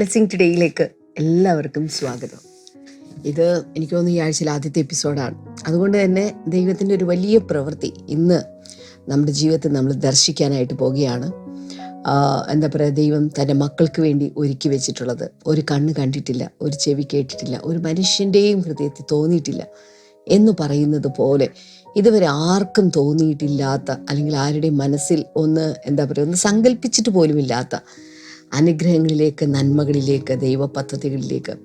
Blessing ടുഡേയിലേക്ക് എല്ലാവർക്കും സ്വാഗതം. ഇത് എനിക്ക് തോന്നുന്നു ഈ ആഴ്ചയിൽ ആദ്യത്തെ എപ്പിസോഡാണ്. അതുകൊണ്ട് തന്നെ ദൈവത്തിന്റെ ഒരു വലിയ പ്രവൃത്തി ഇന്ന് നമ്മുടെ ജീവിതത്തിൽ നമ്മൾ ദർശിക്കാനായിട്ട് പോവുകയാണ്. എന്താ പറയുക ദൈവം തന്റെ മക്കൾക്ക് വേണ്ടി ഒരുക്കി വെച്ചിട്ടുള്ളത്. ഒരു കണ്ണ് കണ്ടിട്ടില്ല ഒരു ചെവി കേട്ടിട്ടില്ല ഒരു മനുഷ്യന്റെയും ഹൃദയത്തിൽ തോന്നിയിട്ടില്ല എന്ന് പറയുന്നത് പോലെ ഇതുവരെ ആർക്കും തോന്നിയിട്ടില്ലാത്ത അല്ലെങ്കിൽ ആരുടെയും മനസ്സിൽ ഒന്ന് എന്താ പറയുക ഒന്ന് സങ്കല്പിച്ചിട്ട് പോലുമില്ലാത്ത അനുഗ്രഹങ്ങളിലേക്ക് നന്മകളിലേക്ക് ദൈവ പദ്ധതികളിലേക്ക്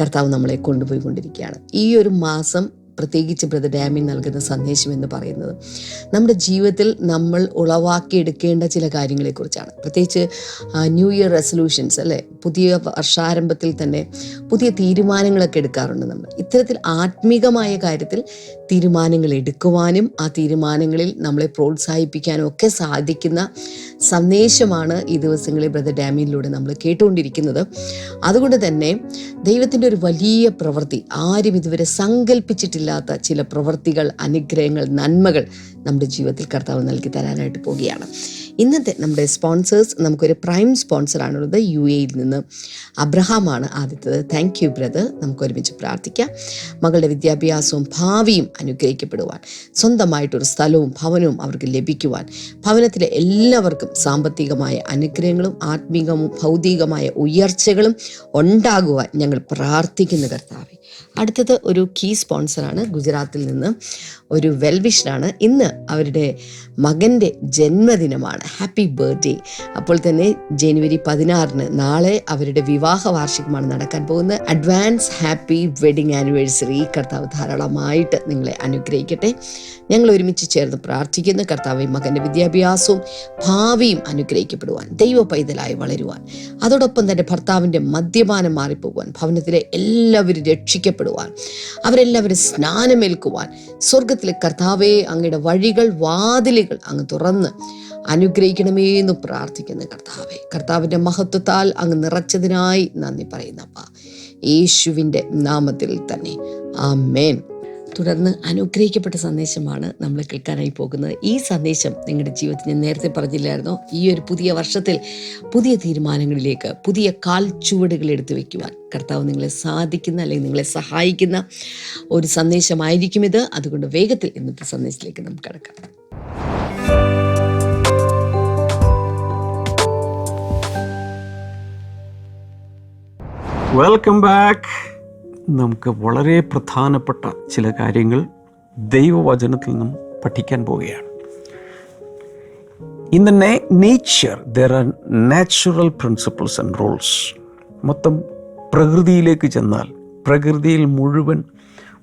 കർത്താവ് നമ്മളെ കൊണ്ടുപോയിക്കൊണ്ടിരിക്കുകയാണ്. ഈ ഒരു മാസം പ്രത്യേകിച്ച് ബ്രദർ ഡാമിൻ നൽകുന്ന സന്ദേശം എന്ന് പറയുന്നത് നമ്മുടെ ജീവിതത്തിൽ നമ്മൾ ഉളവാക്കിയെടുക്കേണ്ട ചില കാര്യങ്ങളെക്കുറിച്ചാണ്. പ്രത്യേകിച്ച് ന്യൂ ഇയർ റെസൊല്യൂഷൻസ് അല്ലേ? പുതിയ വർഷാരംഭത്തിൽ തന്നെ പുതിയ തീരുമാനങ്ങളൊക്കെ എടുക്കാറുണ്ട് നമ്മൾ. ഇത്തരത്തിൽ ആത്മീകമായ കാര്യത്തിൽ തീരുമാനങ്ങൾ എടുക്കുവാനും ആ തീരുമാനങ്ങളിൽ നമ്മളെ പ്രോത്സാഹിപ്പിക്കാനും ഒക്കെ സാധിക്കുന്ന സന്ദേശമാണ് ഈ ദിവസങ്ങളിൽ ബ്രദർ ഡാമിയിലൂടെ നമ്മൾ കേട്ടുകൊണ്ടിരിക്കുന്നത്. അതുകൊണ്ട് തന്നെ ദൈവത്തിന്റെ ഒരു വലിയ പ്രവൃത്തി ആരും ഇതുവരെ സങ്കല്പിച്ചിട്ടില്ലാത്ത ചില പ്രവൃത്തികൾ അനുഗ്രഹങ്ങൾ നന്മകൾ നമ്മുടെ ജീവിതത്തിൽ കർത്താവ് നൽകി തരാനായിട്ട് പോവുകയാണ്. ഇന്നത്തെ നമ്മുടെ സ്പോൺസേഴ്സ് നമുക്കൊരു പ്രൈം സ്പോൺസറാണുള്ളത് യു എയിൽ നിന്ന് അബ്രഹാമാണ് ആദ്യത്തത്. താങ്ക് യു ബ്രദർ നമുക്ക് ഒരുമിച്ച് പ്രാർത്ഥിക്കാം. മകളുടെ വിദ്യാഭ്യാസവും ഭാവിയും അനുഗ്രഹിക്കപ്പെടുവാൻ സ്വന്തമായിട്ടൊരു സ്ഥലവും ഭവനവും അവർക്ക് ലഭിക്കുവാൻ ഭവനത്തിലെ എല്ലാവർക്കും സാമ്പത്തികമായ അനുഗ്രഹങ്ങളും ആത്മീകവും ഭൗതികമായ ഉയർച്ചകളും ഉണ്ടാകുവാൻ ഞങ്ങൾ പ്രാർത്ഥിക്കുന്ന കർത്താവെ. അടുത്തത് ഒരു കീ സ്പോൺസറാണ് ഗുജറാത്തിൽ നിന്ന്. ഒരു വെൽവിഷനാണ്. ഇന്ന് അവരുടെ മകന്റെ ജന്മദിനമാണ്. ഹാപ്പി ബർത്ത്ഡേ അപ്പോൾ തന്നെ ജനുവരി പതിനാറിന് നാളെ അവരുടെ വിവാഹ വാർഷികമാണ് നടക്കാൻ പോകുന്നത്. അഡ്വാൻസ് ഹാപ്പി വെഡിങ് ആനിവേഴ്സറി കർത്താവ് ധാരാളമായിട്ട് നിങ്ങളെ അനുഗ്രഹിക്കട്ടെ. ഞങ്ങൾ ഒരുമിച്ച് ചേർന്ന് പ്രാർത്ഥിക്കുന്നു. കർത്താവ് മകന്റെ വിദ്യാഭ്യാസവും ഭാവിയും അനുഗ്രഹിക്കപ്പെടുവാൻ ദൈവ പൈതലായി വളരുവാൻ അതോടൊപ്പം തന്നെ ഭർത്താവിന്റെ മദ്യപാനം മാറിപ്പോകുവാൻ ഭവനത്തിലെ എല്ലാവരും രക്ഷിക്കപ്പെടുവാൻ അവരെല്ലാവരും സ്നാനമേൽക്കുവാൻ സ്വർഗത്തിലെ കർത്താവെ അങ്ങയുടെ വഴികൾ വാതിലുകൾ അങ്ങ് തുറന്ന് അനുഗ്രഹിക്കണമേ എന്ന് പ്രാർത്ഥിക്കുന്നു കർത്താവെ. കർത്താവിന്റെ മഹത്വത്താൽ അങ്ങ് നിറച്ചതിനായി നന്ദി പറയുന്നപ്പ യേശുവിന്റെ നാമത്തിൽ തന്നെ. ആമേൻ. തുടർന്ന് അനുഗ്രഹിക്കപ്പെട്ട സന്ദേശമാണ് നമ്മൾ കേൾക്കാനായി പോകുന്നത്. ഈ സന്ദേശം നിങ്ങളുടെ ജീവിതത്തിൽ ഞാൻ നേരത്തെ പറഞ്ഞില്ലായിരുന്നു. ഈ ഒരു പുതിയ വർഷത്തിൽ പുതിയ തീരുമാനങ്ങളിലേക്ക് പുതിയ കാൽ ചുവടുകൾ എടുത്തു വയ്ക്കുവാൻ കർത്താവ് നിങ്ങളെ സാധിക്കുന്ന അല്ലെങ്കിൽ നിങ്ങളെ സഹായിക്കുന്ന ഒരു സന്ദേശമായിരിക്കും ഇത്. അതുകൊണ്ട് വേഗത്തിൽ ഇന്നത്തെ സന്ദേശത്തിലേക്ക് നമുക്ക് കടക്കാം. വെൽക്കം ബാക്ക് നമുക്ക് വളരെ പ്രധാനപ്പെട്ട ചില കാര്യങ്ങൾ ദൈവവചനത്തിൽ നിന്നും പഠിക്കാൻ പോവുകയാണ്. ഇൻ ദ നേ nature there are natural principles and rules മൊത്തം പ്രകൃതിയിലേക്ക് ചെന്നാൽ പ്രകൃതിയിൽ മുഴുവൻ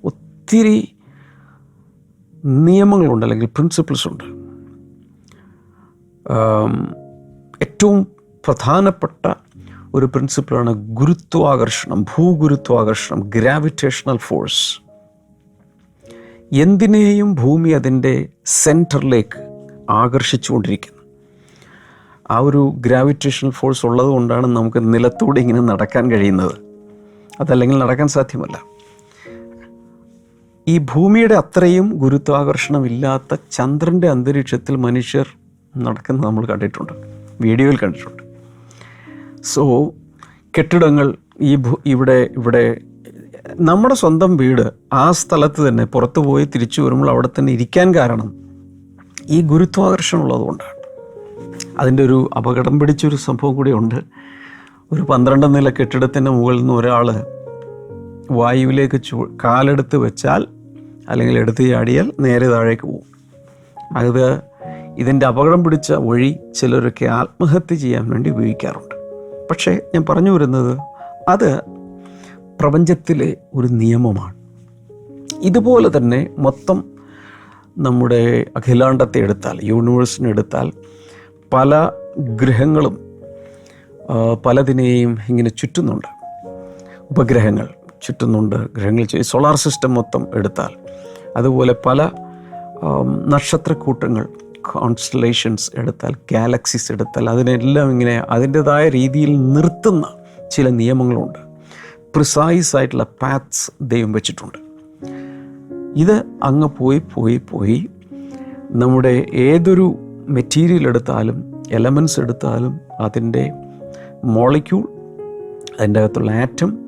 ഒത്തിരി നിയമങ്ങളുണ്ട് അല്ലെങ്കിൽ പ്രിൻസിപ്പിൾസ് ഉണ്ട്. ഏറ്റവും പ്രധാനപ്പെട്ട ഒരു പ്രിൻസിപ്പിളാണ് ഗുരുത്വാകർഷണം ഭൂഗുരുത്വാകർഷണം ഗ്രാവിറ്റേഷണൽ ഫോഴ്സ് എന്തിനേയും ഭൂമി അതിന്റെ സെന്ററിലേക്ക് ആകർഷിച്ചുകൊണ്ടിരിക്കുന്നു. ആ ഒരു ഗ്രാവിറ്റേഷണൽ ഫോഴ്സ് ഉള്ളത് കൊണ്ടാണ് നമുക്ക് നിലത്തൂടെ ഇങ്ങനെ നടക്കാൻ കഴിയുന്നത്. അതല്ലെങ്കിൽ നടക്കാൻ സാധ്യമല്ല. ഈ ഭൂമിയുടെ അത്രയും ഗുരുത്വാകർഷണമില്ലാത്ത ചന്ദ്രന്റെ അന്തരീക്ഷത്തിൽ മനുഷ്യർ നടക്കുന്നത് നമ്മൾ കണ്ടിട്ടുണ്ട്. വീഡിയോയിൽ കണ്ടിട്ടുണ്ട്. സോ കെട്ടിടങ്ങൾ ഈ ഇവിടെ ഇവിടെ നമ്മുടെ സ്വന്തം വീട് ആ സ്ഥലത്ത് തന്നെ പുറത്തു പോയി തിരിച്ചു വരുമ്പോൾ അവിടെ തന്നെ ഇരിക്കാൻ കാരണം ഈ ഗുരുത്വാകർഷണം ഉള്ളതുകൊണ്ടാണ്. അതിന്റെ ഒരു അപകടം പിടിച്ചൊരു സംഭവം കൂടി ഉണ്ട്. ഒരു പന്ത്രണ്ട് നില കെട്ടിടത്തിന്റെ മുകളിൽ നിന്ന് ഒരാൾ വായുവിലേക്ക് ചൂ കാലെടുത്ത് വെച്ചാൽ അല്ലെങ്കിൽ എടുത്ത് ചാടിയാൽ നേരെ താഴേക്ക് പോകും. അത് ഇതിന്റെ അപകടം പിടിച്ച വഴി ചിലരൊക്കെ ആത്മഹത്യ ചെയ്യാൻ വേണ്ടി ഉപയോഗിക്കാറുണ്ട്. പക്ഷേ ഞാൻ പറഞ്ഞു വരുന്നത് അത് പ്രപഞ്ചത്തിലെ ഒരു നിയമമാണ്. ഇതുപോലെ തന്നെ മൊത്തം നമ്മുടെ അഖിലാണ്ടത്തെ എടുത്താൽ യൂണിവേഴ്സിനെ എടുത്താൽ പല ഗ്രഹങ്ങളും പലതിനെയും ഇങ്ങനെ ചുറ്റുന്നുണ്ട്. ഉപഗ്രഹങ്ങൾ ചുറ്റുന്നുണ്ട് ഗ്രഹങ്ങൾ സോളാർ സിസ്റ്റം മൊത്തം എടുത്താൽ. അതുപോലെ പല നക്ഷത്രക്കൂട്ടങ്ങൾ കോൺസ്റ്റലേഷൻസ് എടുത്താൽ ഗാലക്സീസ് എടുത്താൽ അതിനെല്ലാം ഇങ്ങനെ അതിന്റെതായ രീതിയിൽ നിർത്തുന്ന ചില നിയമങ്ങളുണ്ട്. പ്രിസൈസ് ആയിട്ടുള്ള പാത്സ് ദൈവം വെച്ചിട്ടുണ്ട്. ഇത് അങ്ങ് പോയി പോയി പോയി. നമ്മുടെ ഏതൊരു മെറ്റീരിയൽ എടുത്താലും എലമെൻസ് എടുത്താലും അതിന്റെ മോളിക്യൂൾ അതിന്റെ അകത്തുള്ള ആറ്റം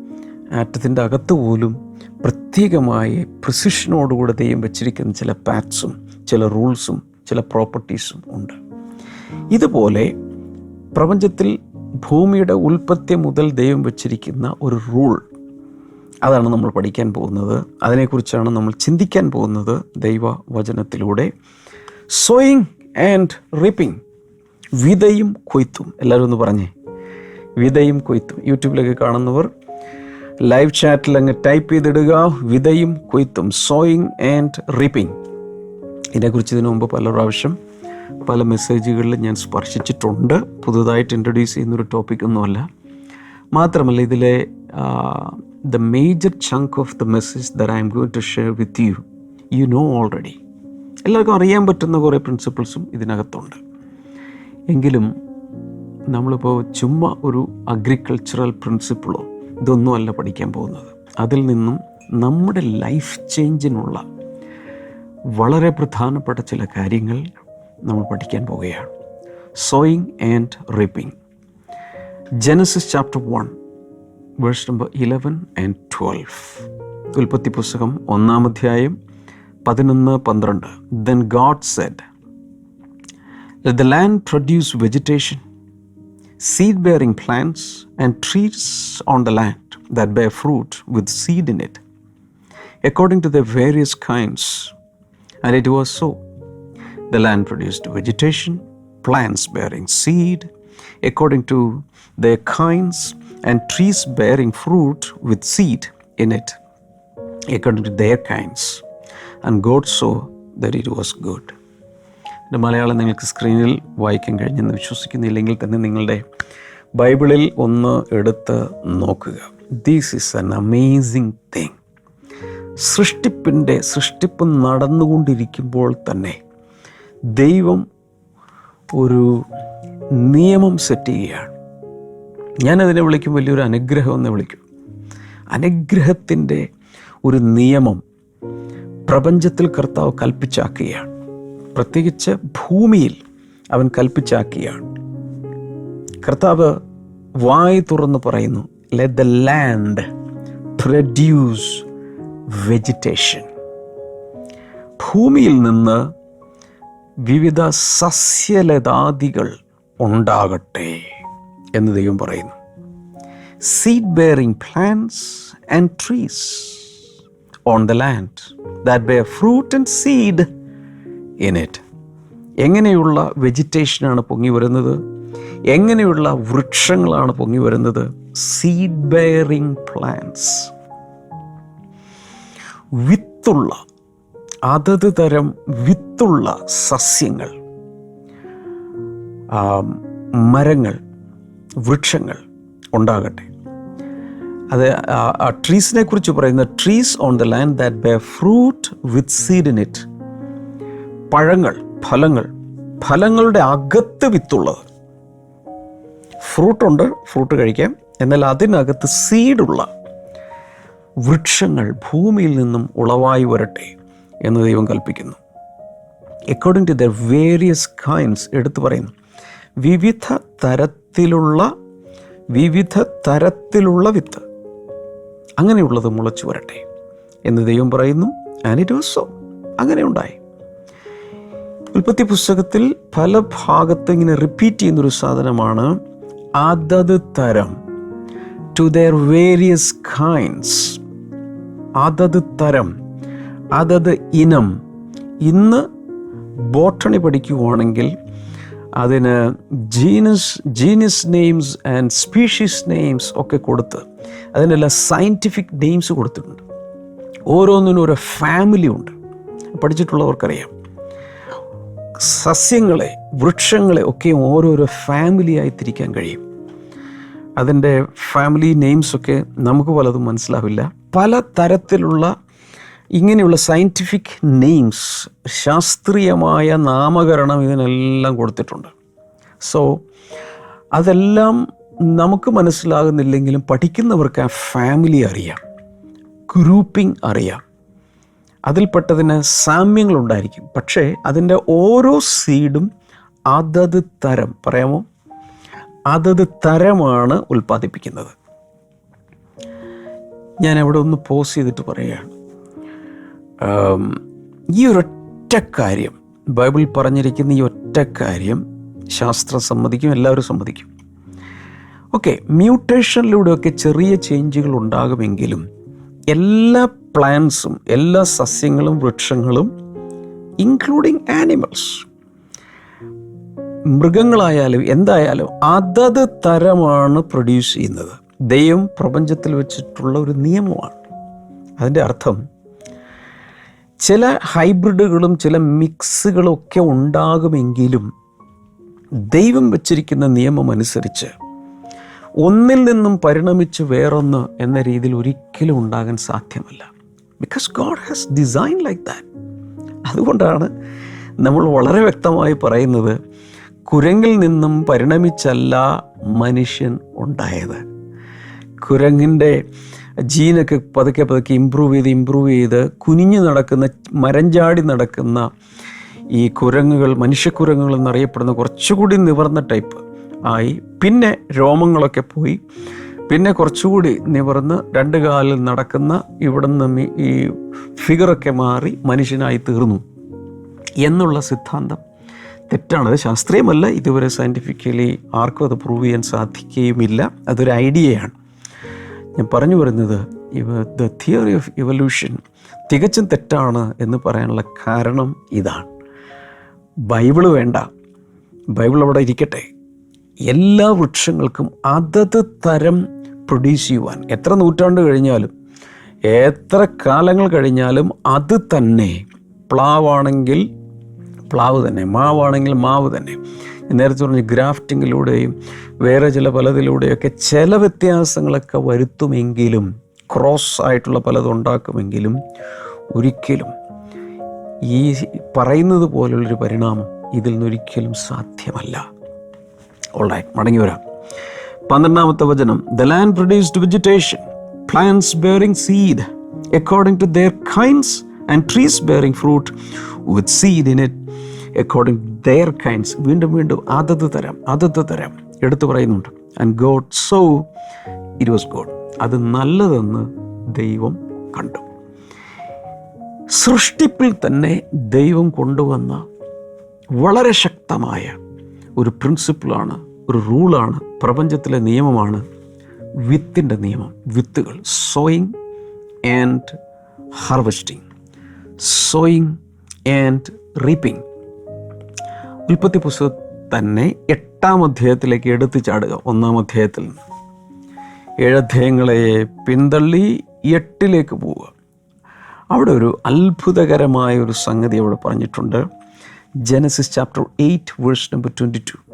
ആറ്റത്തിന്റെ അകത്ത് പോലും പ്രത്യേകമായി പ്രിസിഷനോടുകൂടെ ദൈവം വെച്ചിരിക്കുന്ന ചില പാറ്റ്സും ചില റൂൾസും ചില പ്രോപ്പർട്ടീസും ഉണ്ട്. ഇതുപോലെ പ്രപഞ്ചത്തിൽ ഭൂമിയുടെ ഉൽപ്പത്തി മുതൽ ദൈവം വച്ചിരിക്കുന്ന ഒരു റൂൾ അതാണ് നമ്മൾ പഠിക്കാൻ പോകുന്നത്. അതിനെക്കുറിച്ചാണ് നമ്മൾ ചിന്തിക്കാൻ പോകുന്നത് ദൈവ വചനത്തിലൂടെ സോയിങ് ആൻഡ് റിപ്പിംഗ് വിതയും കൊയ്ത്തും. എല്ലാവരും ഒന്ന് പറഞ്ഞേ. വിതയും കൊയ്ത്തും. യൂട്യൂബിലൊക്കെ കാണുന്നവർ ലൈവ് ചാറ്റിൽ അങ്ങ് ടൈപ്പ് ചെയ്തിടുക. വിതയും കൊയ്ത്തും. സോയിങ് ആൻഡ് റിപ്പിംഗ് ഇതിനെക്കുറിച്ച് ഇതിനു മുമ്പ് പല പ്രാവശ്യം പല മെസ്സേജുകളിൽ ഞാൻ സ്പർശിച്ചിട്ടുണ്ട്. പുതുതായിട്ട് ഇൻട്രൊഡ്യൂസ് ചെയ്യുന്നൊരു ടോപ്പിക്കൊന്നുമല്ല മാത്രമല്ല ഇതിലെ the major chunk of the message that I'm going to share with you you know already എല്ലാവർക്കും അറിയാൻ പറ്റുന്ന കുറേ പ്രിൻസിപ്പിൾസും ഇതിനകത്തുണ്ട്. എങ്കിലും നമ്മളിപ്പോൾ ചുമ്മാ ഒരു അഗ്രികൾച്ചറൽ പ്രിൻസിപ്പിളോ ഇതൊന്നുമല്ല പഠിക്കാൻ പോകുന്നത്. അതിൽ നിന്നും നമ്മുടെ ലൈഫ് ചേഞ്ചിനുള്ള വളരെ പ്രധാനപ്പെട്ട ചില കാര്യങ്ങൾ നമ്മൾ പഠിക്കാൻ പോവുകയാണ്. Sowing and reaping Genesis chapter one verse number eleven and twelve ഉൽപ്പത്തി പുസ്തകം ഒന്നാം അധ്യായം പതിനൊന്ന് പന്ത്രണ്ട്. Then God said the land produce vegetation seed bearing plants and trees on the land that bear fruit with seed in it according to the various kinds And it was so. The land produced vegetation, plants bearing seed, according to their kinds, and trees bearing fruit with seed in it, according to their kinds. And God saw that it was good. എന്റെ മലയാളം നിങ്ങൾക്ക് സ്ക്രീനിൽ വായിക്കാൻ കഴിഞ്ഞെന്ന് വിശ്വസിക്കുന്നില്ലെങ്കിൽ തന്നെ നിങ്ങളുടെ ബൈബിളിൽ ഒന്ന് എടുത്ത് നോക്കുക these is an amazing thing സൃഷ്ടിപ്പിന്റെ സൃഷ്ടിപ്പ് നടന്നുകൊണ്ടിരിക്കുമ്പോൾ തന്നെ ദൈവം ഒരു നിയമം സെറ്റ് ചെയ്യുകയാണ്. ഞാനതിനെ വിളിക്കും വലിയൊരു അനുഗ്രഹം എന്ന് വിളിക്കും. അനുഗ്രഹത്തിന്റെ ഒരു നിയമം പ്രപഞ്ചത്തിൽ കർത്താവ് കൽപ്പിച്ചാക്കുകയാണ്. പ്രത്യേകിച്ച് ഭൂമിയിൽ അവൻ കൽപ്പിച്ചാക്കുകയാണ്. കർത്താവ് വായി തുറന്ന് പറയുന്നു let the land produce vegetation ഭൂമിയിൽ നിന്ന് വിവിധ സസ്യലതാദികൾ ഉണ്ടാകട്ടെ എന്ന് ദൈവം പറയുന്നു. Seed bearing plants and trees on the land that bear fruit and seed in it എങ്ങനെയുള്ള വെജിറ്റേഷനാണ് പൊങ്ങി വരുന്നത്? എങ്ങനെയുള്ള വൃക്ഷങ്ങളാണ് പൊങ്ങി വരുന്നത്? സീഡ് ബെയറിംഗ് പ്ലാന്റ്സ് വിത്തുള്ള അതത് തരം വിത്തുള്ള സസ്യങ്ങൾ മരങ്ങൾ വൃക്ഷങ്ങൾ ഉണ്ടാകട്ടെ. അത് ട്രീസിനെ കുറിച്ച് പറയുന്ന trees on the land that bear fruit with seed in it പഴങ്ങൾ ഫലങ്ങൾ ഫലങ്ങളുടെ അകത്ത് വിത്തുള്ളത്. ഫ്രൂട്ടുണ്ട് ഫ്രൂട്ട് കഴിക്കാം. എന്നാൽ അതിനകത്ത് സീഡുള്ള വൃക്ഷങ്ങൾ ഭൂമിയിൽ നിന്നും ഉളവായി വരട്ടെ എന്ന് ദൈവം കൽപ്പിക്കുന്നു. According to the various kinds എടുത്തു പറയുന്നു. വിവിധ തരത്തിലുള്ള വിവിധ തരത്തിലുള്ള വിത്ത് അങ്ങനെയുള്ളത് മുളച്ചു വരട്ടെ എന്ന് ദൈവം പറയുന്നു. ആൻഡ് ഇറ്റ് വാസ് സോ അങ്ങനെ ഉണ്ടായി. ഉൽപ്പത്തി പുസ്തകത്തിൽ പല ഭാഗത്തും ഇങ്ങനെ റിപ്പീറ്റ് ചെയ്യുന്നൊരു സാധനമാണ് അതത് തരം. ടു ദർ വേരിയസ് കൈൻഡ്സ് അതത് തരം അതത് ഇനം. ഇന്ന് ബോട്ടണി പഠിക്കുകയാണെങ്കിൽ അതിന് genus genus names and species names ഒക്കെ കൊടുത്ത് അതിനെല്ലാം സയന്റിഫിക് നെയിംസ് കൊടുത്തിട്ടുണ്ട്. ഓരോന്നിനും ഒരു ഫാമിലി ഉണ്ട്. പഠിച്ചിട്ടുള്ളവർക്കറിയാം. സസ്യങ്ങളെ വൃക്ഷങ്ങളെ ഒക്കെയും ഓരോരോ ഫാമിലിയായി തിരിക്കാൻ കഴിയും. അതിന്റെ ഫാമിലി നെയിംസൊക്കെ നമുക്ക് പലതും മനസ്സിലാവില്ല. പല തരത്തിലുള്ള ഇങ്ങനെയുള്ള സയന്റിഫിക് നെയിംസ് ശാസ്ത്രീയമായ നാമകരണം ഇതിനെല്ലാം കൊടുത്തിട്ടുണ്ട്. സോ അതെല്ലാം നമുക്ക് മനസ്സിലാകുന്നില്ലെങ്കിലും പഠിക്കുന്നവർക്ക് ആ ഫാമിലി അറിയാം. ഗ്രൂപ്പിംഗ് അറിയാം. അതിൽപ്പെട്ടതിന് സാമ്യങ്ങളുണ്ടായിരിക്കും. പക്ഷേ അതിന്റെ ഓരോ സീഡും അതത് തരം. പറയാമോ? അതത് തരമാണ് ഉൽപ്പാദിപ്പിക്കുന്നത്. ഞാൻ അവിടെ ഒന്ന് പോസ് ചെയ്തിട്ട് പറയുകയാണ്. ഈ ഒരൊറ്റ കാര്യം ബൈബിൾ പറഞ്ഞിരിക്കുന്ന ഈ ഒറ്റ കാര്യം ശാസ്ത്രം സമ്മതിക്കും എല്ലാവരും സമ്മതിക്കും. ഓക്കെ മ്യൂട്ടേഷനിലൂടെയൊക്കെ ചെറിയ ചേഞ്ചുകൾ ഉണ്ടാകുമെങ്കിലും എല്ലാ പ്ലാന്റ്സും എല്ലാ സസ്യങ്ങളും വൃക്ഷങ്ങളും ഇൻക്ലൂഡിങ് ആനിമൽസ് മൃഗങ്ങളായാലും എന്തായാലും അതത് തരമാണ് പ്രൊഡ്യൂസ് ചെയ്യുന്നത്. ദൈവം പ്രപഞ്ചത്തിൽ വെച്ചിട്ടുള്ള ഒരു നിയമമാണ്. അതിന്റെ അർത്ഥം ചില ഹൈബ്രിഡുകളും ചില മിക്സുകളും ഒക്കെ ഉണ്ടാകുമെങ്കിലും ദൈവം വച്ചിരിക്കുന്ന നിയമം അനുസരിച്ച് ഒന്നിൽ നിന്നും പരിണമിച്ച് വേറൊന്ന് എന്ന രീതിയിൽ ഒരിക്കലും ഉണ്ടാകാൻ സാധ്യമല്ല. Because God has design like that അതുകൊണ്ടാണ് നമ്മൾ വളരെ വ്യക്തമായി പറയുന്നത് കുരങ്ങിൽ നിന്നും പരിണമിച്ചല്ല മനുഷ്യൻ ഉണ്ടായത്. കുരങ്ങിന്റെ ജീനൊക്കെ പതുക്കെ പതുക്കെ ഇമ്പ്രൂവ് ചെയ്ത് ഇമ്പ്രൂവ് ചെയ്ത് കുനിഞ്ഞു നടക്കുന്ന മരഞ്ചാടി നടക്കുന്ന ഈ കുരങ്ങുകൾ മനുഷ്യക്കുരങ്ങുകൾ എന്നറിയപ്പെടുന്ന കുറച്ചുകൂടി നിവർന്ന ടൈപ്പ് ആയി. പിന്നെ രോമങ്ങളൊക്കെ പോയി. പിന്നെ കുറച്ചുകൂടി നിവർന്ന് രണ്ട് കാലിൽ നടക്കുന്ന ഇവിടെ നിന്ന് ഈ ഫിഗറൊക്കെ മാറി മനുഷ്യനായി തീർന്നു. എന്നുള്ള സിദ്ധാന്തം തെറ്റാണ് അത് ശാസ്ത്രീയമല്ല. ഇതുവരെ സയന്റിഫിക്കലി ആർക്കും അത് പ്രൂവ് ചെയ്യാൻ സാധിക്കുകയുമില്ല. അതൊരു ഐഡിയയാണ് ഞാൻ പറഞ്ഞു വരുന്നത് ഇവ ദ തിയറി ഓഫ് ഇവല്യൂഷൻ തികച്ചും തെറ്റാണ് എന്ന് പറയാനുള്ള കാരണം ഇതാണ്. ബൈബിൾ വേണ്ട. ബൈബിൾ അവിടെ ഇരിക്കട്ടെ. എല്ലാ വൃക്ഷങ്ങൾക്കും അതത് തരം പ്രൊഡ്യൂസ് ചെയ്യുവാൻ. എത്ര നൂറ്റാണ്ട് കഴിഞ്ഞാലും എത്ര കാലങ്ങൾ കഴിഞ്ഞാലും അത് തന്നെ പ്ലാവാണെങ്കിൽ പ്ലാവ് തന്നെ മാവാണെങ്കിൽ മാവ് തന്നെ. നേരത്തെ പറഞ്ഞ ഗ്രാഫ്റ്റിങ്ങിലൂടെയും വേറെ ചില പലതിലൂടെയൊക്കെ ചില വ്യത്യാസങ്ങളൊക്കെ വരുത്തുമെങ്കിലും ക്രോസ് ആയിട്ടുള്ള പലതും ഉണ്ടാക്കുമെങ്കിലും ഒരിക്കലും ഈ പറയുന്നത് പോലുള്ളൊരു പരിണാമം ഇതിൽ നിന്നൊരിക്കലും സാധ്യമല്ല. ഓൾറൈറ്റ് മടങ്ങി വരാം. പന്ത്രണ്ടാമത്തെ വചനം the land produced vegetation plants bearing seed according to their kinds and trees bearing fruit with seed in it according their kinds വീണ്ടും വീണ്ടും അതത് തരം അതത് തരം എടുത്തു പറയുന്നുണ്ട്. And God saw it was good അത് നല്ലതെന്ന് ദൈവം കണ്ടു. സൃഷ്ടിപ്പിൽ തന്നെ ദൈവം കൊണ്ടുവന്ന വളരെ ശക്തമായ ഒരു പ്രിൻസിപ്പിളാണ് ഒരു റൂളാണ് പ്രപഞ്ചത്തിലെ നിയമമാണ് വിത്തിന്റെ നിയമം വിത്തുകൾ sowing and harvesting sowing and reaping ഉൽപ്പത്തി പുസ്തകം തന്നെ എട്ടാം അധ്യായത്തിലേക്ക് എടുത്തു ചാടുക. ഒന്നാം അധ്യായത്തിൽ നിന്ന്. ഏഴധ്യായങ്ങളെ പിന്തള്ളി എട്ടിലേക്ക് പോവുക. അവിടെ ഒരു അത്ഭുതകരമായ ഒരു സംഗതി അവിടെ പറഞ്ഞിട്ടുണ്ട്. Genesis chapter eight verse number twenty two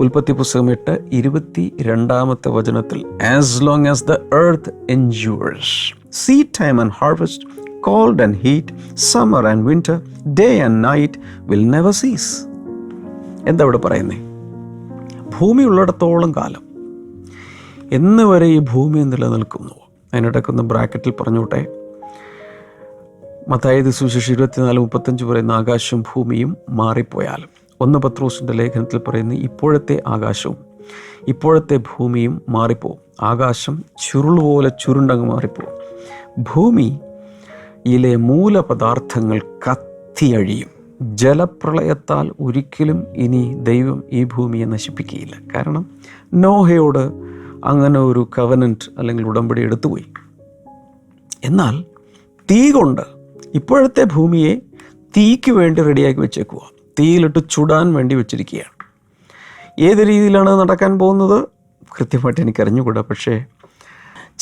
ഉൽപ്പത്തി പുസ്തകം എട്ട് ഇരുപത്തി രണ്ടാമത്തെ വചനത്തിൽ as long as the earth endures seedtime and harvest cold and heat summer and winter day and night will never cease എന്താ ഇവിടെ പറയുന്നേ? ഭൂമി ഉള്ളിടത്തോളം കാലം. എന്ന് വരെ ഈ ഭൂമി നിലനിൽക്കുന്നു. അതിനിടയ്ക്കൊന്ന് ബ്രാക്കറ്റിൽ പറഞ്ഞോട്ടെ? മത്തായത് സുശേഷം ഇരുപത്തിനാല് മുപ്പത്തഞ്ച് പറയുന്ന ആകാശവും ഭൂമിയും മാറിപ്പോയാലും ഒന്ന് പത്രോസിന്റെ ലേഖനത്തിൽ പറയുന്ന ഇപ്പോഴത്തെ ആകാശവും ഇപ്പോഴത്തെ ഭൂമിയും മാറിപ്പോവും. ആകാശം ചുരുൾ പോലെ ചുരുണ്ടങ്ങ് മാറിപ്പോവും. ഭൂമിയിലെ മൂലപദാർത്ഥങ്ങൾ കത്തിയഴിയും. ജലപ്രളയത്താൽ ഒരിക്കലും ഇനി ദൈവം ഈ ഭൂമിയെ നശിപ്പിക്കുകയില്ല. കാരണം നോഹയോട് അങ്ങനെ ഒരു കവനന്റ് അല്ലെങ്കിൽ ഉടമ്പടി എടുത്തുപോയി. എന്നാൽ തീ കൊണ്ട് ഇപ്പോഴത്തെ ഭൂമിയെ തീക്ക് വേണ്ടി റെഡിയാക്കി വെച്ചേക്കുക തീയിലിട്ട് ചുടാൻ വേണ്ടി വെച്ചിരിക്കുകയാണ്. ഏത് രീതിയിലാണ് നടക്കാൻ പോകുന്നത്? കൃത്യമായിട്ട് എനിക്കറിഞ്ഞുകൂടാ. പക്ഷേ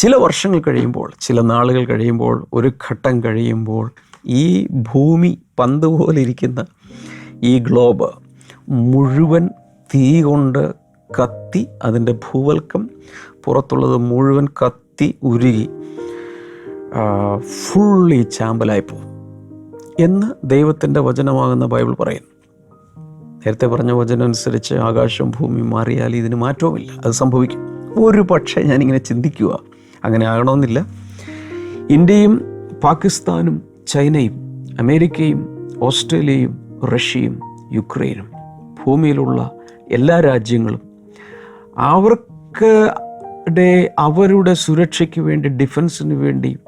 ചില വർഷങ്ങൾ കഴിയുമ്പോൾ ചില നാളുകൾ കഴിയുമ്പോൾ ഒരു ഘട്ടം കഴിയുമ്പോൾ ഈ ഭൂമി പന്ത് പോലെ ഇരിക്കുന്ന ഈ ഗ്ലോബ് മുഴുവൻ തീ കൊണ്ട് കത്തി അതിന്റെ ഭൂവൽക്കം പുറത്തുള്ളത് മുഴുവൻ കത്തി ഉരുകി ഫുള്ളി ചാമ്പലായി പോകും. എന്ന് ദൈവത്തിന്റെ വചനമാകുന്ന ബൈബിൾ പറയുന്നു. നേരത്തെ പറഞ്ഞ വചനം അനുസരിച്ച് ആകാശം ഭൂമി മാറിയാൽ ഇതിന് മാറ്റവുമില്ല. അത് സംഭവിക്കും. ഒരു പക്ഷേ ഞാനിങ്ങനെ ചിന്തിക്കുക അങ്ങനെ ആകണമെന്നില്ല ഇന്ത്യയും പാകിസ്ഥാനും ചൈനയും അമേരിക്കയും ഓസ്ട്രേലിയയും റഷ്യയും യുക്രൈനും ഭൂമിയിലുള്ള എല്ലാ രാജ്യങ്ങളും അവർക്ക് അവരുടെ സുരക്ഷയ്ക്ക് വേണ്ടി ഡിഫൻസിന് വേണ്ടി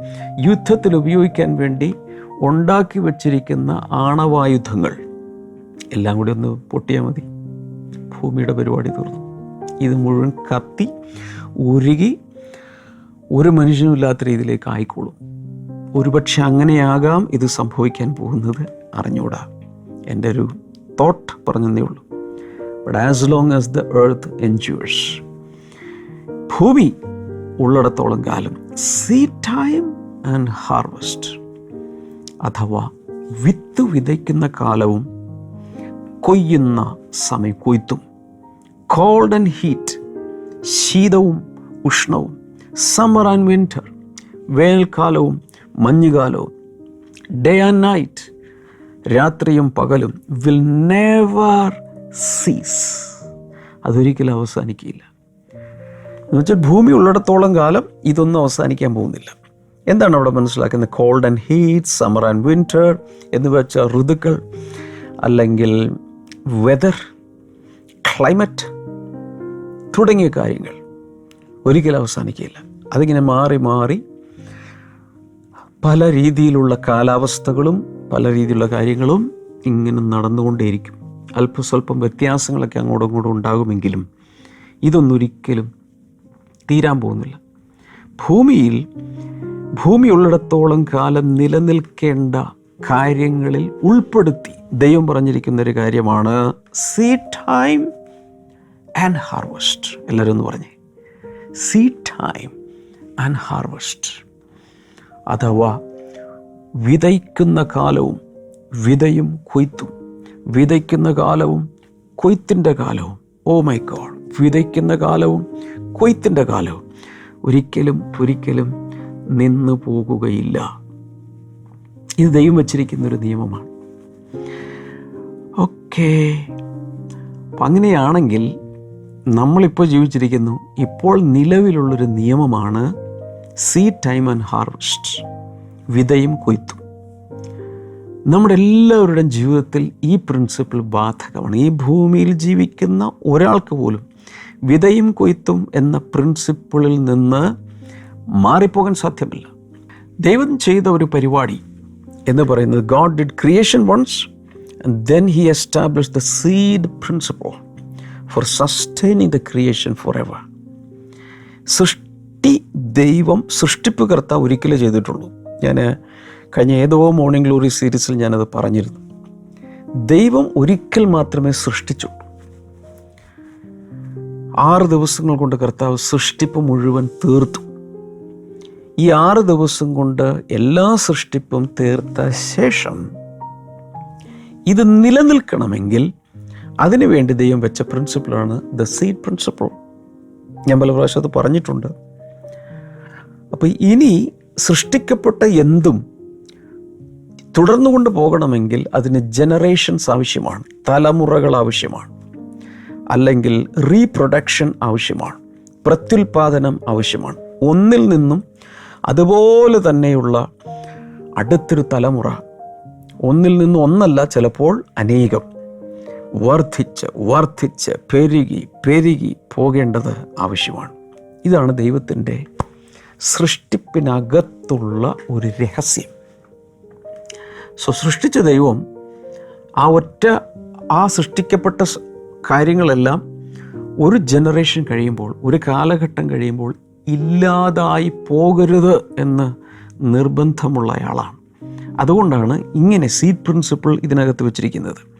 യുദ്ധത്തിൽ ഉപയോഗിക്കാൻ വേണ്ടി ഉണ്ടാക്കി വച്ചിരിക്കുന്ന ആണവായുധങ്ങൾ. എല്ലാം കൂടി ഒന്ന് പൊട്ടിയാൽ മതി. ഭൂമിയുടെ പരിപാടി തീർന്നു. ഇത് മുഴുവൻ കത്തി ഉരുകി ഒരു മനുഷ്യനും ഇല്ലാത്ത രീതിയിലേക്ക് ആയിക്കോളും. ഒരുപക്ഷെ അങ്ങനെയാകാം ഇത് സംഭവിക്കാൻ പോകുന്നത് അറിഞ്ഞൂടാ. എന്റെ ഒരു തോട്ട് പറഞ്ഞതേ ഉള്ളൂ. But as long as the earth endures ഭൂമി ഉള്ളിടത്തോളം കാലം സീ ടൈം ആൻഡ് ഹാർവസ്റ്റ് അഥവാ വിത്ത് വിതയ്ക്കുന്ന കാലവും കൊയ്യുന്ന സമയം കൊയ്ത്തും. കോൾഡ് ആൻഡ് ഹീറ്റ് ശീതവും ഉഷ്ണവും സമ്മർ ആൻഡ് വിന്റർ വേനൽക്കാലവും മഞ്ഞുകാലവും ഡേ ആൻഡ് നൈറ്റ് രാത്രിയും പകലും വിൽ നെവർ സീസ് അതൊരിക്കലും അവസാനിക്കില്ല. എന്നുവെച്ചാൽ ഭൂമി ഉള്ളിടത്തോളം കാലം ഇതൊന്നും അവസാനിക്കാൻ പോകുന്നില്ല. എന്താണ് അവിടെ മനസ്സിലാക്കുന്നത്? Cold and heat summer and winter എന്ന് വെച്ച ഋതുക്കൾ അല്ലെങ്കിൽ വെതർ ക്ലൈമറ്റ് തുടങ്ങിയ കാര്യങ്ങൾ. ഒരിക്കലും അവസാനിക്കില്ല അതിങ്ങനെ മാറി മാറി പല രീതിയിലുള്ള കാലാവസ്ഥകളും പല രീതിയിലുള്ള കാര്യങ്ങളും ഇങ്ങനെ നടന്നുകൊണ്ടേയിരിക്കും. അല്പസ്വല്പം വ്യത്യാസങ്ങളൊക്കെ അങ്ങോട്ടും ഇങ്ങോട്ടും ഉണ്ടാകുമെങ്കിലും ഇതൊന്നൊരിക്കലും തീരാൻ പോകുന്നില്ല. ഭൂമിയിൽ ഭൂമി ഉള്ളിടത്തോളം കാലം നിലനിൽക്കേണ്ട കാര്യങ്ങളിൽ ഉൾപ്പെടുത്തി ദൈവം പറഞ്ഞിരിക്കുന്ന ഒരു കാര്യമാണ് സീ ടൈം ആൻഡ് ഹാർവസ്റ്റ്. എല്ലാവരും ഒന്ന് പറഞ്ഞേ. സീ ടൈം ആൻഡ് ഹാർവസ്റ്റ് അഥവാ വിതയ്ക്കുന്ന കാലവും വിതയും കൊയ്ത്തും. വിതയ്ക്കുന്ന കാലവും കൊയ്ത്തിന്റെ കാലവും. ഓ മൈ ഗോഡ് വിതയ്ക്കുന്ന കാലവും കൊയ്ത്തിന്റെ കാലവും. ഒരിക്കലും ഒരിക്കലും നിന്നു പോകുകയില്ല. ഇത് ദൈവം വച്ചിരിക്കുന്ന ഒരു നിയമമാണ് ഓക്കേ അങ്ങനെയാണെങ്കിൽ നമ്മളിപ്പോൾ ജീവിച്ചിരിക്കുന്നു ഇപ്പോൾ നിലവിലുള്ളൊരു നിയമമാണ് സീ ടൈം ആൻഡ് ഹാർവസ്റ്റ്. വിതയും കൊയ്ത്തും. നമ്മുടെ എല്ലാവരുടെയും ജീവിതത്തിൽ ഈ പ്രിൻസിപ്പിൾ ബാധകമാണ്. ഈ ഭൂമിയിൽ ജീവിക്കുന്ന ഒരാൾക്ക് പോലും വിതയും കൊയ്ത്തും എന്ന പ്രിൻസിപ്പിളിൽ നിന്ന് മാറിപ്പോകാൻ സാധ്യമല്ല. ദൈവം ചെയ്ത ഒരു പരിപാടി എന്ന് പറയുന്നത് God did creation once then he establish the seed principle for sustaining the creation for ever സൃഷ്ടി ദൈവം സൃഷ്ടിപ്പ് കർത്താവ് ഒരിക്കലേ ചെയ്തിട്ടുള്ളൂ. ഞാൻ കഴിഞ്ഞ ഏതോ മോർണിംഗ് ഗ്ലോറി സീരീസിൽ ഞാനത് പറഞ്ഞിരുന്നു. ദൈവം ഒരിക്കൽ മാത്രമേ സൃഷ്ടിച്ചുള്ളൂ. ആറ് ദിവസങ്ങൾ കൊണ്ട് കർത്താവ് സൃഷ്ടിപ്പ് മുഴുവൻ തീർത്തു. ഈ ആറ് ദിവസം കൊണ്ട് എല്ലാ സൃഷ്ടിപ്പും തീർത്ത ശേഷം ഇത് നിലനിൽക്കണമെങ്കിൽ അതിനുവേണ്ടി ദൈവം വെച്ച പ്രിൻസിപ്പിളാണ് ദ സീഡ് പ്രിൻസിപ്പിൾ ഞാൻ പല പ്രാവശ്യം അത് പറഞ്ഞിട്ടുണ്ട്. അപ്പോൾ ഇനി സൃഷ്ടിക്കപ്പെട്ട എന്തും തുടർന്നു കൊണ്ട് പോകണമെങ്കിൽ അതിന് ജനറേഷൻസ് ആവശ്യമാണ് തലമുറകൾ ആവശ്യമാണ് അല്ലെങ്കിൽ റീപ്രൊഡക്ഷൻ ആവശ്യമാണ് പ്രത്യുൽപാദനം ആവശ്യമാണ്. ഒന്നിൽ നിന്നും അതുപോലെ തന്നെയുള്ള അടുത്തൊരു തലമുറ ഒന്നിൽ നിന്നും ഒന്നല്ല ചിലപ്പോൾ അനേകം. വർദ്ധിച്ച് വർദ്ധിച്ച് പെരുകി പെരുകി പോകേണ്ടത് ആവശ്യമാണ്. ഇതാണ് ദൈവത്തിന്റെ സൃഷ്ടിപ്പിനകത്തുള്ള ഒരു രഹസ്യം. സോ സൃഷ്ടിച്ച ദൈവം ആ ഒറ്റ ആ സൃഷ്ടിക്കപ്പെട്ട കാര്യങ്ങളെല്ലാം ഒരു ജനറേഷൻ കഴിയുമ്പോൾ ഒരു കാലഘട്ടം കഴിയുമ്പോൾ ഇല്ലാതായി പോകരുത് എന്ന് നിർബന്ധമുള്ളയാളാണ് അതുകൊണ്ടാണ് ഇങ്ങനെ സീറ്റ് പ്രിൻസിപ്പിൾ ഇതിനകത്ത് വെച്ചിരിക്കുന്നത്.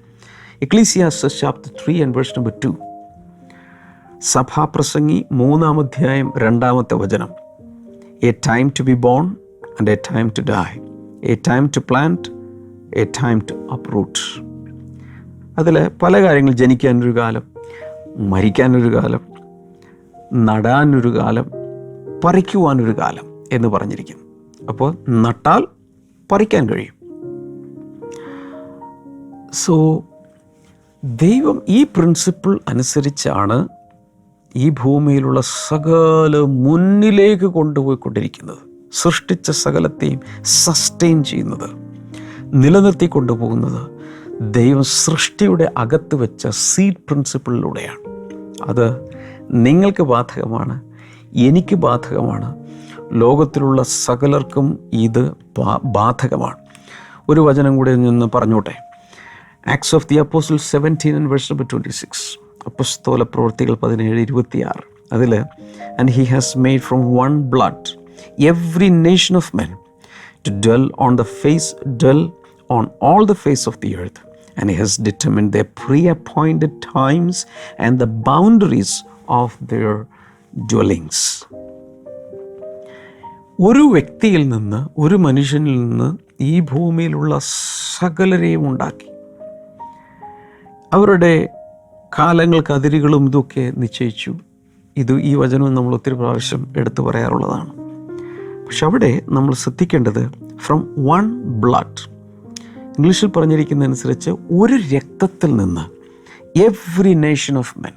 Ecclesiastes chapter three and verse number two സഭാപ്രസംഗി മൂന്നാം അധ്യായം രണ്ടാമത്തെ വചനം. A time to be born and a time to die a time to plant a time to uproot അതിൽ പല കാര്യങ്ങൾ ജനിക്കാനൊരു കാലം മരിക്കാനൊരു കാലം നടാനൊരു കാലം പറിക്കുവാനൊരു കാലം എന്ന് പറഞ്ഞിരിക്കുന്നു. അപ്പോൾ നട്ടാൽ പറിക്കാൻ കഴിയും. സോ ദൈവം ഈ പ്രിൻസിപ്പിൾ അനുസരിച്ചാണ് ഈ ഭൂമിയിലുള്ള സകല മുന്നിലേക്ക് കൊണ്ടുപോയിക്കൊണ്ടിരിക്കുന്നത്. സൃഷ്ടിച്ച സകലത്തെയും സസ്റ്റെയിൻ ചെയ്യുന്നത്. നിലനിർത്തി കൊണ്ടുപോകുന്നത് ദൈവം സൃഷ്ടിയുടെ അകത്ത് വെച്ച സീഡ് പ്രിൻസിപ്പിളിലൂടെയാണ് അത് നിങ്ങൾക്ക് ബാധകമാണ് എനിക്ക് ബാധകമാണ്. ലോകത്തിലുള്ള സകലർക്കും ഇത് ബാധകമാണ്. ഒരു വചനം കൂടി നിന്ന് പറഞ്ഞോട്ടെ? Acts of the apostle seventeen and verse number twenty six അപ്പസ്തോല പ്രവൃത്തികൾ പതിനേഴ് ഇരുപത്തിയാറ് അതിൽ and he has made from one blood every nation of men to dwell on the face, dwell on all the face of the earth. And he has determined their pre appointed times and the boundaries of their dwellings. ഒരു വ്യക്തിയിൽ നിന്ന് ഒരു മനുഷ്യനിൽ നിന്ന് ഈ ഭൂമിയിലുള്ള സകലരെയും ഉണ്ടാക്കി അവരുടെ കാലങ്ങൾക്ക് അതിരുകളും ഇതൊക്കെ നിശ്ചയിച്ചു. ഇത് ഈ വചനവും നമ്മൾ ഒത്തിരി പ്രാവശ്യം എടുത്തു പറയാറുള്ളതാണ്. പക്ഷെ അവിടെ നമ്മൾ ശ്രദ്ധിക്കേണ്ടത് ഫ്രം വൺ ബ്ലഡ് ഇംഗ്ലീഷിൽ പറഞ്ഞിരിക്കുന്നതനുസരിച്ച് ഒരു രക്തത്തിൽ നിന്ന് എവ്രി നേഷൻ ഓഫ് മെൻ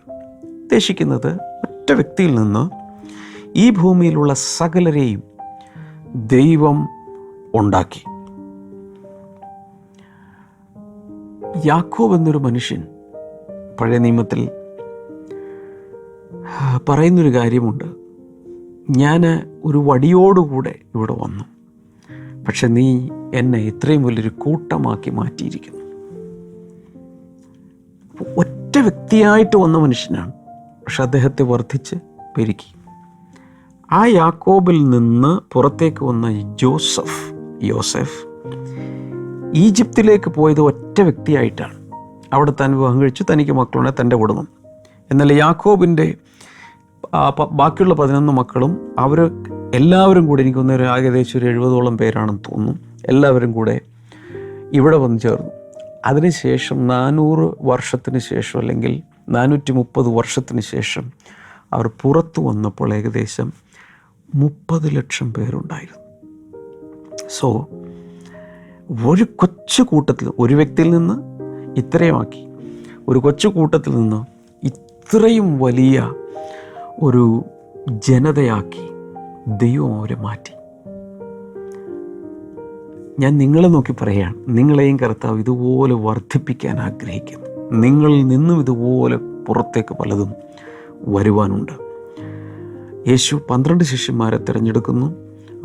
ഉദ്ദേശിക്കുന്നത് ഒറ്റ വ്യക്തിയിൽ നിന്ന് ഈ ഭൂമിയിലുള്ള സകലരെയും ദൈവം ഉണ്ടാക്കി. യാക്കോബ് എന്നൊരു മനുഷ്യൻ പഴയ നിയമത്തിൽ പറയുന്നൊരു കാര്യമുണ്ട്. ഞാൻ ഒരു വടിയോടുകൂടെ ഇവിടെ വന്നു. പക്ഷെ നീ എന്നെ ഇത്രയും വലിയൊരു കൂട്ടമാക്കി മാറ്റിയിരിക്കുന്നു. ഒറ്റ വ്യക്തിയായിട്ട് വന്ന മനുഷ്യനാണ്. പക്ഷെ അദ്ദേഹത്തെ വർദ്ധിച്ച് പെരുക്കി. ആ യാക്കോബിൽ നിന്ന് പുറത്തേക്ക് വന്ന ജോസഫ് യോസഫ് ഈജിപ്തിലേക്ക് പോയത് ഒറ്റ വ്യക്തിയായിട്ടാണ്. അവിടെ താൻ വിവാഹം കഴിച്ചു തനിക്ക് മക്കളുണ്ട് തന്റെ കുടുംബം. എന്നാൽ യാക്കോബിന്റെ ബാക്കിയുള്ള പതിനൊന്ന് മക്കളും അവർ എല്ലാവരും കൂടി എനിക്ക് തോന്നുന്നു ഒരു ഏകദേശം ഒരു എഴുപതോളം പേരാണെന്ന് തോന്നുന്നു. എല്ലാവരും കൂടെ ഇവിടെ വന്നു ചേർന്നു. അതിനുശേഷം നാനൂറ് വർഷത്തിന് ശേഷം അല്ലെങ്കിൽ നാനൂറ്റി മുപ്പത് വർഷത്തിന് ശേഷം അവർ പുറത്തു വന്നപ്പോൾ ഏകദേശം മുപ്പത് ലക്ഷം പേരുണ്ടായിരുന്നു. സോ ഒരു കൊച്ചു കൂട്ടത്തിൽ ഒരു വ്യക്തിയിൽ നിന്ന് ഇത്രയുമാക്കി. ഒരു കൊച്ചു കൂട്ടത്തിൽ നിന്ന് ഇത്രയും വലിയ ഒരു ജനതയാക്കി ദൈവം അവരെ മാറ്റി. ഞാൻ നിങ്ങളെ നോക്കി പറയുകയാണ്. നിങ്ങളെയും കർത്താവ് ഇതുപോലെ വർദ്ധിപ്പിക്കാൻ ആഗ്രഹിക്കുന്നു. നിങ്ങളിൽ നിന്നും ഇതുപോലെ പുറത്തേക്ക് പലതും വരുവാനുണ്ട്. യേശു പന്ത്രണ്ട് ശിഷ്യന്മാരെ തിരഞ്ഞെടുക്കുന്നു.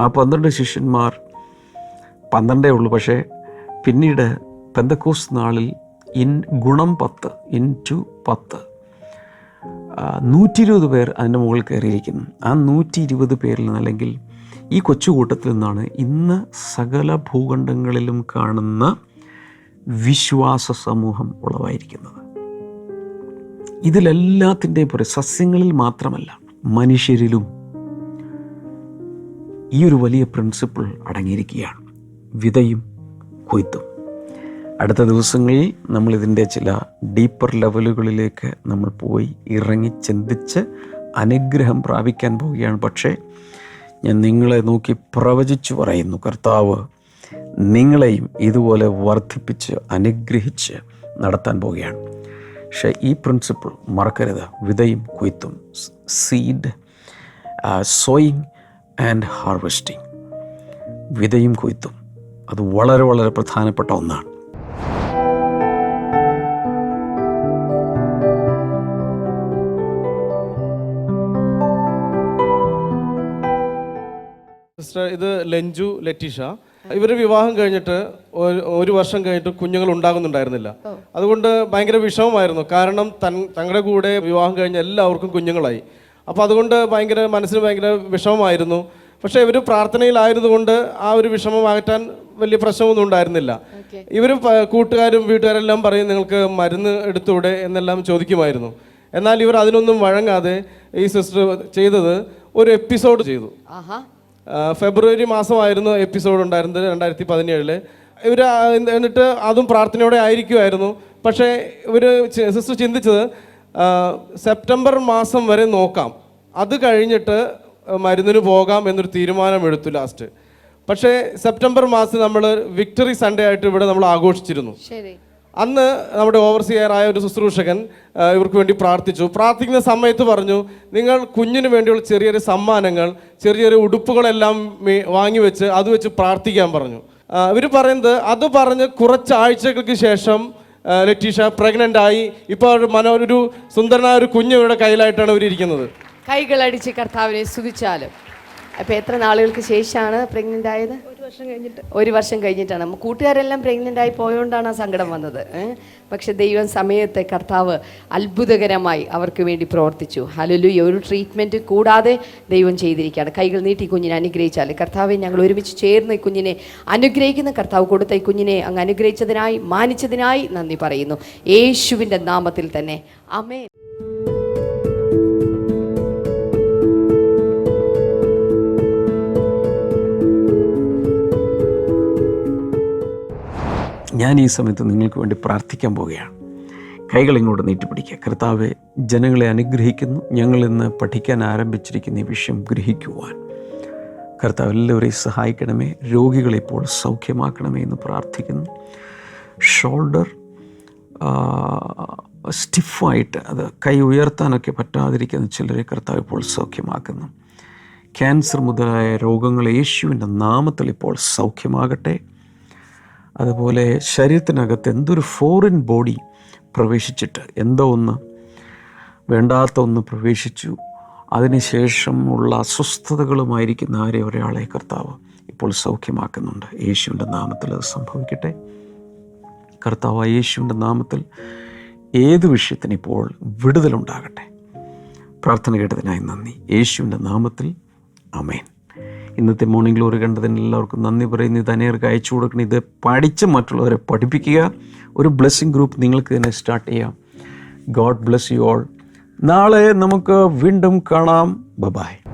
ആ പന്ത്രണ്ട് ശിഷ്യന്മാർ പന്ത്രണ്ടേ ഉള്ളൂ. പക്ഷേ പിന്നീട് പെന്തക്കോസ് നാളിൽ ഇൻ ഗുണം പത്ത് ഇൻ ടു പത്ത് നൂറ്റി ഇരുപത് പേർ അതിന്റെ മുകളിൽ കയറിയിരിക്കുന്നു. ആ നൂറ്റി ഇരുപത് പേരിൽ നിന്ന് അല്ലെങ്കിൽ ഈ കൊച്ചുകൂട്ടത്തിൽ നിന്നാണ് ഇന്ന് സകല ഭൂഖണ്ഡങ്ങളിലും കാണുന്ന വിശ്വാസ സമൂഹം ഉളവായിരിക്കുന്നത്. ഇതിലെല്ലാത്തിന്റെയും പുറ സസ്യങ്ങളിൽ മാത്രമല്ല മനുഷ്യരിലും ഈ ഒരു വലിയ പ്രിൻസിപ്പിൾ അടങ്ങിയിരിക്കുകയാണ്. വിതയും കൊയ്ത്തും. അടുത്ത ദിവസങ്ങളിൽ നമ്മൾ ഇതിന്റെ ചില ഡീപ്പർ ലെവലുകളിലേക്ക് നമ്മൾ പോയി ഇറങ്ങി ചിന്തിച്ച് അനുഗ്രഹം പ്രാപിക്കാൻ പോവുകയാണ്. പക്ഷേ ഞാൻ നിങ്ങളെ നോക്കി പ്രവചിച്ചു പറയുന്നു കർത്താവ് നിങ്ങളെയും ഇതുപോലെ വർദ്ധിപ്പിച്ച് അനുഗ്രഹിച്ച് നടത്താൻ പോവുകയാണ്. പക്ഷേ ഈ പ്രിൻസിപ്പിൾ മറക്കരുത്. വിതയും കൊയ്ത്തും സീഡ് സോയിങ് ആൻഡ് ഹാർവെസ്റ്റിംഗ് വിതയും കൊയ്ത്തും. അത് വളരെ വളരെ പ്രധാനപ്പെട്ട ഒന്നാണ്. സിസ്റ്റർ ഇത് ലഞ്ചു ലറ്റീഷ ഇവർ വിവാഹം കഴിഞ്ഞിട്ട് ഒരു- ഒരു വർഷം കഴിഞ്ഞിട്ട് കുഞ്ഞുങ്ങൾ ഉണ്ടാകുന്നുണ്ടായിരുന്നില്ല. അതുകൊണ്ട് ഭയങ്കര വിഷമമായിരുന്നു. കാരണം തൻ തങ്ങളുടെ കൂടെ വിവാഹം കഴിഞ്ഞ എല്ലാവർക്കും കുഞ്ഞുങ്ങളായി. അപ്പോൾ അതുകൊണ്ട് ഭയങ്കര മനസ്സിന് ഭയങ്കര വിഷമമായിരുന്നു. പക്ഷേ ഇവർ പ്രാർത്ഥനയിലായതുകൊണ്ട് ആ ഒരു വിഷമം അകറ്റാൻ വലിയ പ്രശ്നമൊന്നും ഉണ്ടായിരുന്നില്ല. ഇവർ കൂട്ടുകാരും വീട്ടുകാരെല്ലാം പറയും നിങ്ങൾക്ക് മരുന്ന് എടുത്തൂടെ എന്നെല്ലാം ചോദിക്കുമായിരുന്നു. എന്നാൽ ഇവർ അതിനൊന്നും വഴങ്ങാതെ ഈ സിസ്റ്റർ ചെയ്തത് ഒരു എപ്പിസോഡ് ചെയ്തു. ഫെബ്രുവരി മാസമായിരുന്നു എപ്പിസോഡ് ഉണ്ടായിരുന്നത് രണ്ടായിരത്തി പതിനേഴിൽ ഇവർ എന്നിട്ട് അതും പ്രാർത്ഥനയോടെ ആയിരിക്കുമായിരുന്നു. പക്ഷേ ഇവർ സിസ്റ്റർ ചിന്തിച്ചത് സെപ്റ്റംബർ മാസം വരെ നോക്കാം. അത് കഴിഞ്ഞിട്ട് മരുന്നിന് പോകാം എന്നൊരു തീരുമാനമെടുത്തു ലാസ്റ്റ്. പക്ഷേ സെപ്റ്റംബർ മാസം നമ്മൾ വിക്ടറി സൺഡേ ആയിട്ട് ഇവിടെ നമ്മൾ ആഘോഷിച്ചിരുന്നു. അന്ന് നമ്മുടെ ഓവർസിയറായ ഒരു ശുശ്രൂഷകൻ ഇവർക്ക് വേണ്ടി പ്രാർത്ഥിച്ചു. പ്രാർത്ഥിക്കുന്ന സമയത്ത് പറഞ്ഞു നിങ്ങൾ കുഞ്ഞിന് വേണ്ടിയുള്ള ചെറിയൊരു സമ്മാനങ്ങൾ ചെറിയൊരു ചെറിയ ഉടുപ്പുകളെല്ലാം വാങ്ങി വാങ്ങിവെച്ച് അത് വെച്ച് പ്രാർത്ഥിക്കാൻ പറഞ്ഞു. ഇവർ പറയുന്നത് അത് പറഞ്ഞ് കുറച്ച് ആഴ്ചകൾക്ക് ശേഷം ലറ്റീഷ പ്രഗ്നന്റ് ആയി. ഇപ്പോൾ മനോരൊരു മനോ ഒരു സുന്ദരനായ ഒരു കുഞ്ഞ് ഇവിടെ കയ്യിലായിട്ടാണ് ഇവരിയ്ക്കുന്നത്. കൈകളടിച്ച് കർത്താവിനെ സ്തുതിച്ചാലും. അപ്പോൾ എത്ര നാളുകൾക്ക് ശേഷമാണ് പ്രഗ്നന്റ് ആയത്? ഒരു വർഷം കഴിഞ്ഞിട്ട്. ഒരു വർഷം കഴിഞ്ഞിട്ടാണ്. കൂട്ടുകാരെല്ലാം പ്രഗ്നന്റ് ആയി പോയോണ്ടാണ് ആ സങ്കടം വന്നത്. പക്ഷെ ദൈവം സമയത്തെ കർത്താവ് അത്ഭുതകരമായി അവർക്ക് വേണ്ടി പ്രവർത്തിച്ചു. ഹലലുയ ഒരു ട്രീറ്റ്മെന്റ് കൂടാതെ ദൈവം ചെയ്തിരിക്കുകയാണ്. കൈകൾ നീട്ടി കുഞ്ഞിനെ അനുഗ്രഹിച്ചാൽ കർത്താവെ ഞങ്ങൾ ഒരുമിച്ച് ചേർന്ന് ഈ കുഞ്ഞിനെ അനുഗ്രഹിക്കുന്ന. കർത്താവ് കൊടുത്ത ഈ കുഞ്ഞിനെ അങ്ങ് അനുഗ്രഹിച്ചതിനായി മാനിച്ചതിനായി നന്ദി പറയുന്നു. യേശുവിന്റെ നാമത്തിൽ തന്നെ. അമേ ഞാൻ ഈ സമയത്ത് നിങ്ങൾക്ക് വേണ്ടി പ്രാർത്ഥിക്കാൻ പോവുകയാണ്. കൈകൾ ഇങ്ങോട്ട് നീട്ടിപ്പിടിക്കുക. കർത്താവെ ജനങ്ങളെ അനുഗ്രഹിക്കുന്നു. ഞങ്ങൾ ഇന്ന് പഠിക്കാൻ ആരംഭിച്ചിരിക്കുന്ന ഈ വിഷയം ഗ്രഹിക്കുവാൻ. കർത്താവ് എല്ലാവരെയും സഹായിക്കണമേ. രോഗികളെ ഇപ്പോൾ സൗഖ്യമാക്കണമേ എന്ന് പ്രാർത്ഥിക്കുന്നു. ഷോൾഡർ സ്റ്റിഫായിട്ട് അത് കൈ ഉയർത്താനൊക്കെ പറ്റാതിരിക്കുന്ന ചിലരെ കർത്താവ് ഇപ്പോൾ സൗഖ്യമാക്കുന്നു. ക്യാൻസർ മുതലായ രോഗങ്ങൾ യേശുവിന്റെ നാമത്തിൽ ഇപ്പോൾ സൗഖ്യമാകട്ടെ. അതുപോലെ ശരീരത്തിനകത്ത് എന്തൊരു ഫോറിൻ ബോഡി പ്രവേശിച്ചിട്ട് എന്തോ ഒന്ന് വേണ്ടാത്ത ഒന്ന് പ്രവേശിച്ചു. അതിനുശേഷമുള്ള അസ്വസ്ഥതകളുമായിരിക്കുന്ന ആരെ ഒരാളെ കർത്താവ് ഇപ്പോൾ സൗഖ്യമാക്കുന്നുണ്ട്. യേശുവിന്റെ നാമത്തിൽ അത് സംഭവിക്കട്ടെ. കർത്താവ് യേശുവിന്റെ നാമത്തിൽ ഏത് വിഷയത്തിന് ഇപ്പോൾ വിടുതലുണ്ടാകട്ടെ? പ്രാർത്ഥന കേട്ടതിനായി നന്ദി. യേശുവിന്റെ നാമത്തിൽ. അമേൻ ഇന്നത്തെ മോർണിംഗ് ഗ്ലോറി കണ്ടതിന് എല്ലാവർക്കും നന്ദി പറയുന്നു. ഇത് അനേർക്ക് അയച്ചു കൊടുക്കണം. ഇത് പഠിച്ച് മറ്റുള്ളവരെ പഠിപ്പിക്കുക. ഒരു ബ്ലെസ്സിങ് ഗ്രൂപ്പ് നിങ്ങൾക്ക് തന്നെ സ്റ്റാർട്ട് ചെയ്യാം. ഗോഡ് ബ്ലെസ് യു ഓൾ നാളെ നമുക്ക് വീണ്ടും കാണാം. ബബായ്